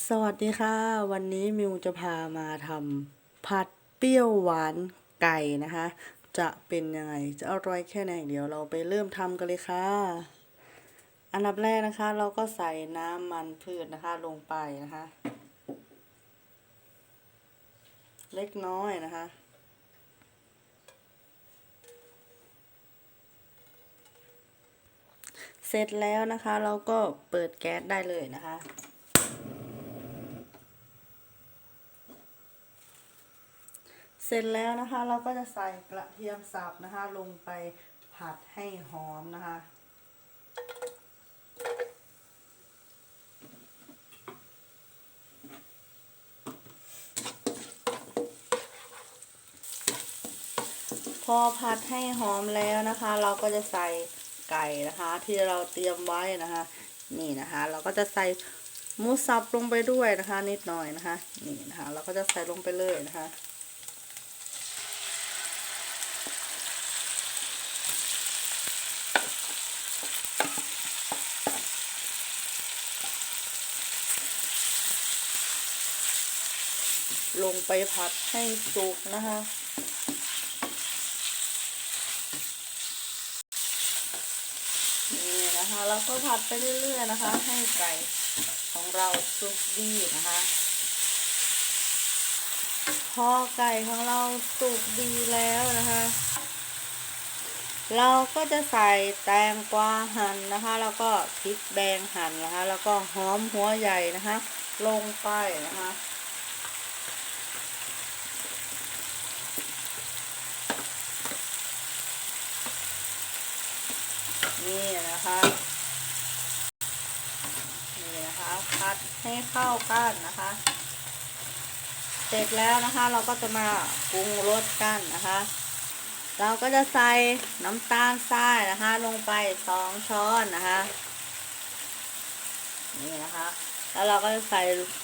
สวัสดีค่ะ วันนี้มิวจะพามาทำผัดเปรี้ยวหวานไก่นะคะ จะเป็นยังไง จะอร่อยแค่ไหนเดี๋ยวเราไปเริ่มทำกันเลยค่ะ อันดับแรกนะคะ เราก็ใส่น้ำมันพืชนะคะลงไปนะคะ เล็กน้อยนะคะ เสร็จแล้วนะคะ เราก็เปิดแก๊สได้เลยนะคะ เสร็จแล้วนะคะ เราก็จะใส่กระเทียมสับนะคะ ลงไปผัดให้หอมนะคะ พอผัดให้หอมแล้วนะคะ เราก็จะใส่ไก่นะคะ ที่เราเตรียมไว้นะคะ นี่นะคะ เราก็จะใส่หมูสับลงไปด้วยนะคะ นิดหน่อยนะคะ นี่นะคะ เราก็จะใส่ลงไปเลยนะคะ ลงไปผัดให้สุกนะคะ นี่นะคะแล้วก็ผัดไปเรื่อย ๆ นะคะ ให้ไก่ของเราสุกดีนะคะ พอไก่ของเราสุกดีแล้วนะคะ เราก็จะใส่แตงกวาหั่นนะคะ แล้วก็พริกแดงหั่นนะคะ แล้วก็หอมหัวใหญ่นะคะ ลงไปนะคะ นี่นะคะ นี่นะคะพัดให้เข้ากันนะคะ เสร็จแล้วนะคะเราก็จะมาปรุงรสกันนะคะ เราก็จะใส่น้ำตาลทรายนะคะ ลงไปสองช้อนนะคะนี่นะคะ แล้วเราก็จะใส่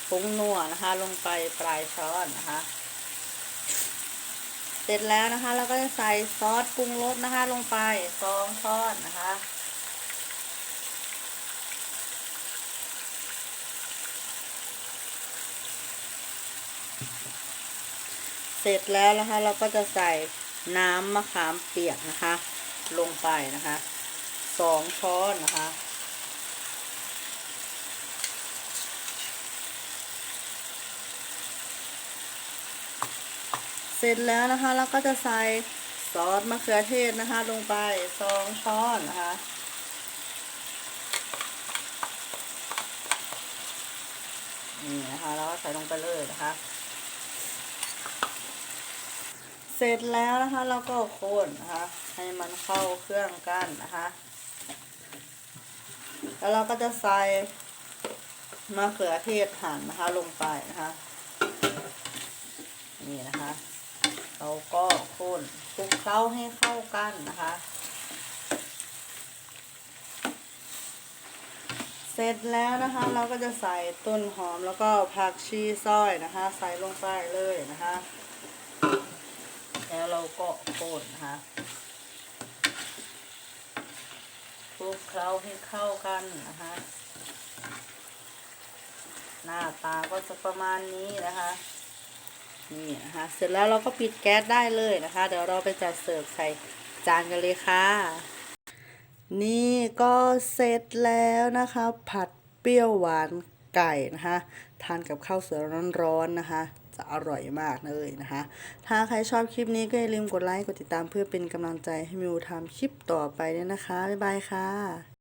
ผงนัวนะคะ ลงไปปลายช้อนนะคะ เสร็จแล้วนะคะ เราก็จะใส่ซอสปรุงรสนะคะ ลงไปสองช้อนนะคะ ร็จแล้วนะคะ เราก็จะใส่น้ำมะขามเปียกนะคะ ลงไปนะคะสองช้อนนะคะ เสร็จแล้วนะคะเราก็จะใส่ซอสมะเขือเทศนะคะ ลงไปสองช้อนนะคะนี่นะคะแล้วก็ใส่ลงไปเลยนะคะ เสร็จแล้วนะคะเราก็โคนนะคะ ให้มันเข้าเครื่องกันนะคะ แล้วเราก็จะใส่มะเขือเทศหั่นนะคะลงไปนะคะนี่นะคะเราก็โคนคลุกเคล้าให้เข้ากันนะคะ เสร็จแล้วนะคะ เราก็จะใส่ต้นหอมแล้วก็ผักชีซอยนะคะ ใส่ลงไปเลยนะคะ แล้วเราก็โคนนะคะคลุกเคล้าให้เข้ากันนะคะ หน้าตาก็จะประมาณนี้นะคะนี่นะคะเสร็จแล้วเราก็ปิดแก๊สได้เลยนะคะ เดี๋ยวเราไปจัดเสิร์ฟใส่จานกันเลยค่ะ นี่ก็เสร็จแล้วนะคะ ผัดเปรี้ยวหวานไก่นะคะ ทานกับข้าวสวยร้อนๆนะคะ จะอร่อยมากเลยนะคะ ถ้าใครชอบคลิปนี้ก็อย่าลืมกดไลค์กดติดตามเพื่อเป็นกำลังใจให้มิวทำคลิปต่อไปด้วยนะคะ บ๊ายบายค่ะ